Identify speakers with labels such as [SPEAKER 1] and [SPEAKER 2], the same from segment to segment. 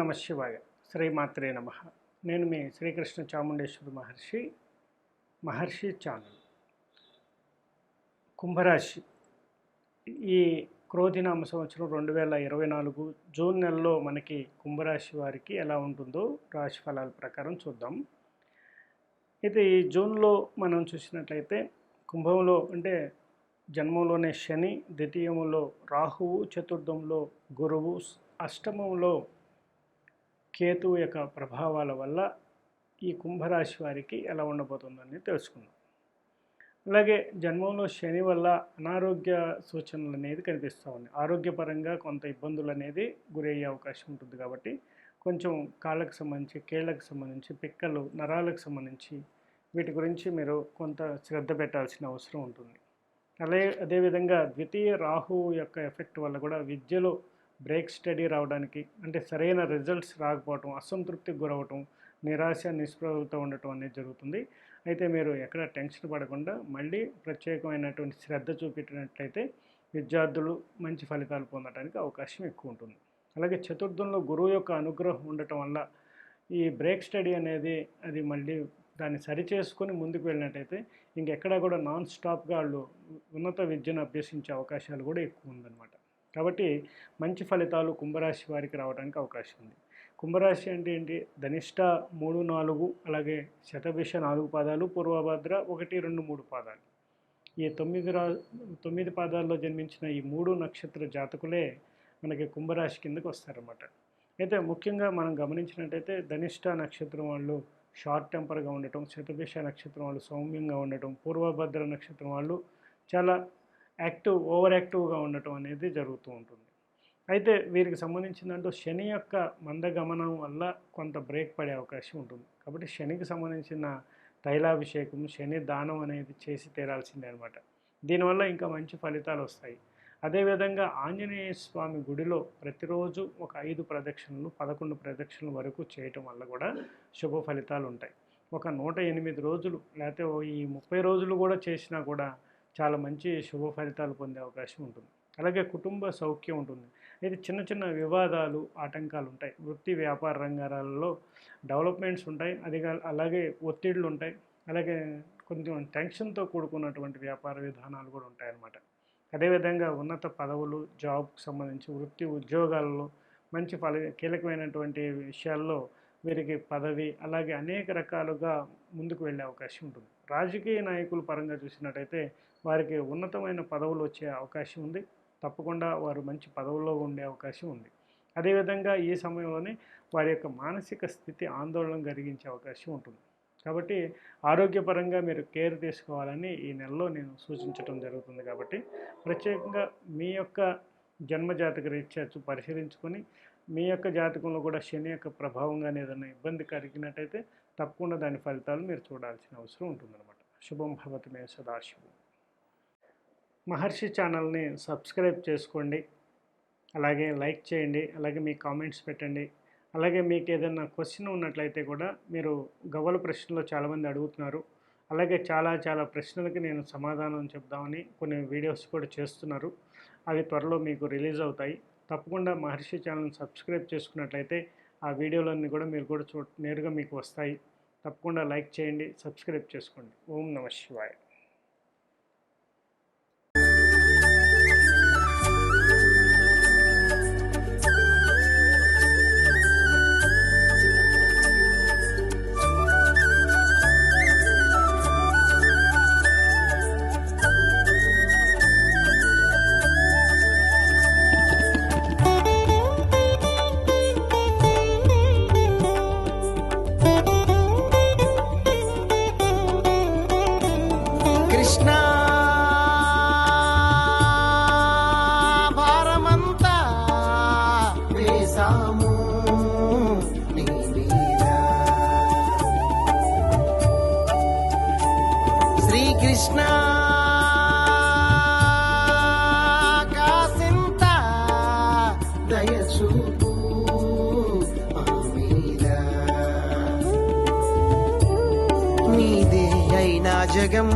[SPEAKER 1] నమ శివాయ. శ్రీమాత్రే నమ. నేను మీ శ్రీకృష్ణ చాముండేశ్వర మహర్షి మహర్షి ఛానల్ కుంభరాశి. ఈ క్రోధినామ సంవత్సరం రెండు వేల ఇరవై నాలుగు జూన్ నెలలో మనకి కుంభరాశి వారికి ఎలా ఉంటుందో రాశి ఫలాల ప్రకారం చూద్దాం. అయితే ఈ జూన్లో మనం చూసినట్లయితే కుంభంలో అంటే జన్మంలోనే శని ద్వితీయంలో రాహువు చతుర్థంలో గురువు అష్టమంలో కేతువు యొక్క ప్రభావాల వల్ల ఈ కుంభరాశి వారికి ఎలా ఉండబోతుందని తెలుసుకుందాం. అలాగే జన్మంలో శని వల్ల అనారోగ్య సూచనలు అనేది కనిపిస్తూ ఉన్నాయి. ఆరోగ్యపరంగా కొంత ఇబ్బందులు అనేది గురయ్యే అవకాశం ఉంటుంది కాబట్టి కొంచెం కాళ్ళకు సంబంధించి కేళ్ళకు సంబంధించి పిక్కలు నరాలకు సంబంధించి వీటి గురించి మీరు కొంత శ్రద్ధ పెట్టాల్సిన అవసరం ఉంటుంది. అలాగే అదేవిధంగా ద్వితీయ రాహువు యొక్క ఎఫెక్ట్ వల్ల కూడా విద్యలో బ్రేక్ స్టడీ రావడానికి అంటే సరైన రిజల్ట్స్ రాకపోవటం అసంతృప్తికి గురవటం నిరాశ నిస్పృహలతో ఉండటం అనేది జరుగుతుంది. అయితే మీరు ఎక్కడ టెన్షన్ పడకుండా మళ్ళీ ప్రత్యేకమైనటువంటి శ్రద్ధ చూపించినట్లయితే విద్యార్థులు మంచి ఫలితాలు పొందడానికి అవకాశం ఎక్కువ ఉంటుంది. అలాగే చతుర్థంలో గురువు యొక్క అనుగ్రహం ఉండటం వల్ల ఈ బ్రేక్ స్టడీ అనేది అది మళ్ళీ దాన్ని సరిచేసుకొని ముందుకు వెళ్ళినట్టయితే ఇంకెక్కడా కూడా నాన్ స్టాప్గా వాళ్ళు ఉన్నత విద్యను అభ్యసించే అవకాశాలు కూడా ఎక్కువ ఉందన్నమాట. కాబట్టి మంచి ఫలితాలు కుంభరాశి వారికి రావడానికి అవకాశం ఉంది. కుంభరాశి అంటే ఏంటి? ధనిష్ట మూడు నాలుగు అలాగే శతభిష నాలుగు పాదాలు పూర్వభద్ర ఒకటి రెండు మూడు పాదాలు. ఈ తొమ్మిది రా తొమ్మిది పాదాల్లో జన్మించిన ఈ మూడు నక్షత్ర జాతకులే మనకి కుంభరాశి కిందకు వస్తారన్నమాట. అయితే ముఖ్యంగా మనం గమనించినట్టయితే ధనిష్ట నక్షత్రం వాళ్ళు షార్ట్ టెంపర్గా ఉండటం శతభిష నక్షత్రం వాళ్ళు సౌమ్యంగా ఉండటం పూర్వభద్ర నక్షత్రం వాళ్ళు చాలా యాక్టివ్ ఓవర్ యాక్టివ్గా ఉండటం అనేది జరుగుతూ ఉంటుంది. అయితే వీరికి సంబంధించిందంటూ శని యొక్క మందగమనం వల్ల కొంత బ్రేక్ పడే అవకాశం ఉంటుంది. కాబట్టి శనికి సంబంధించిన తైలాభిషేకం శని దానం అనేది చేసి తీరాల్సిందే అనమాట దీనివల్ల ఇంకా మంచి ఫలితాలు వస్తాయి. అదేవిధంగా ఆంజనేయ స్వామి గుడిలో ప్రతిరోజు ఒక ఐదు ప్రదక్షిణలు పదకొండు ప్రదక్షిణల వరకు చేయటం వల్ల కూడా శుభ ఫలితాలు ఉంటాయి. ఒక నూట ఎనిమిది రోజులు లేకపోతే ఈ ముప్పై రోజులు కూడా చేసినా కూడా చాలా మంచి శుభ ఫలితాలు పొందే అవకాశం ఉంటుంది. అలాగే కుటుంబ సౌఖ్యం ఉంటుంది. అయితే చిన్న చిన్న వివాదాలు ఆటంకాలు ఉంటాయి. వృత్తి వ్యాపార రంగాలలో డెవలప్మెంట్స్ ఉంటాయి. అది అలాగే ఒత్తిళ్ళు ఉంటాయి. అలాగే కొంచెం టెన్షన్తో కూడుకున్నటువంటి వ్యాపార విధానాలు కూడా ఉంటాయన్నమాట. అదేవిధంగా ఉన్నత పదవులు జాబ్కు సంబంధించి వృత్తి ఉద్యోగాలలో మంచి ఫల కీలకమైనటువంటి విషయాల్లో వీరికి పదవి అలాగే అనేక రకాలుగా ముందుకు వెళ్ళే అవకాశం ఉంటుంది. రాజకీయ నాయకుల పరంగా చూసినట్టయితే వారికి ఉన్నతమైన పదవులు వచ్చే అవకాశం ఉంది. తప్పకుండా వారు మంచి పదవుల్లో ఉండే అవకాశం ఉంది. అదేవిధంగా ఈ సమయంలోనే వారి యొక్క మానసిక స్థితి ఆందోళన కలిగించే అవకాశం ఉంటుంది. కాబట్టి ఆరోగ్యపరంగా మీరు కేర్ తీసుకోవాలని ఈ నెలలో నేను సూచించడం జరుగుతుంది కాబట్టి ప్రత్యేకంగా మీ యొక్క జన్మజాతక రీత్యా పరిశీలించుకొని మీ యొక్క జాతకంలో కూడా శని యొక్క ప్రభావంగా ఏదైనా ఇబ్బంది కలిగినట్టయితే తప్పకుండా దాని ఫలితాలు మీరు చూడాల్సిన అవసరం ఉంటుందన్నమాట. శుభం భవతి మే సదాశివం. మహర్షి ఛానల్ని సబ్స్క్రైబ్ చేసుకోండి. అలాగే లైక్ చేయండి. అలాగే మీ కామెంట్స్ పెట్టండి. అలాగే మీకు ఏదైనా క్వశ్చన్ ఉన్నట్లయితే కూడా మీరు గవ్వల ప్రశ్నలో చాలామంది అడుగుతున్నారు. అలాగే చాలా చాలా ప్రశ్నలకి నేను సమాధానం చెప్దామని కొన్ని వీడియోస్ కూడా చేస్తున్నారు. అవి త్వరలో మీకు రిలీజ్ అవుతాయి. తప్పకుండా మహర్షి ఛానల్ని సబ్స్క్రైబ్ చేసుకున్నట్లయితే ఆ వీడియోలన్నీ కూడా మీరు కూడా చూ నేరుగా మీకు వస్తాయి. తప్పకుండా లైక్ చేయండి సబ్స్క్రైబ్ చేసుకోండి. ఓం నమ శివాయ.
[SPEAKER 2] నీదే అయినా జగం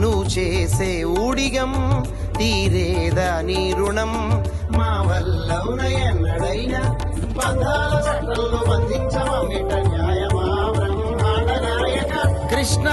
[SPEAKER 2] నువ్వు చేసే ఊడిగం తీరేదా నీ రుణం. మా వల్ల ఎన్నడైనా బంధాల చట్టంలో బంధించమమిట న్యాయమా బ్రహ్మాండ నాయక కృష్ణ